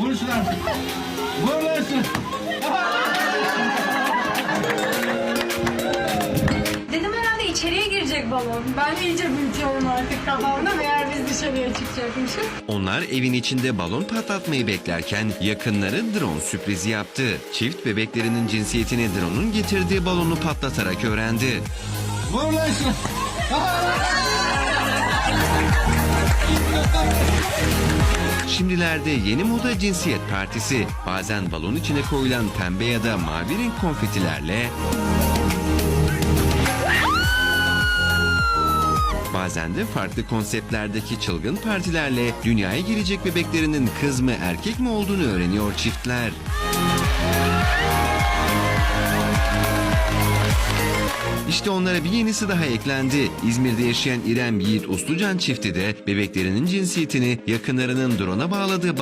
Vursun artık. Vurursun. Dedim herhalde içeriye girecek balon. Ben iyice büyütüyorum artık kafamda meğer biz dışarıya çıkacakmışız. Onlar evin içinde balon patlatmayı beklerken yakınları drone sürprizi yaptı. Çift bebeklerinin cinsiyetini drone'un getirdiği balonu patlatarak öğrendi. Vurursun. Şimdilerde yeni moda cinsiyet partisi. Bazen balon içine koyulan pembe ya da mavi renk konfetilerle Bazen de farklı konseptlerdeki çılgın partilerle dünyaya girecek bebeklerinin kız mı erkek mi olduğunu öğreniyor çiftler. İşte onlara bir yenisi daha eklendi. İzmir'de yaşayan İrem Yiğit Uslucan çifti de bebeklerinin cinsiyetini yakınlarının drone'a bağladığı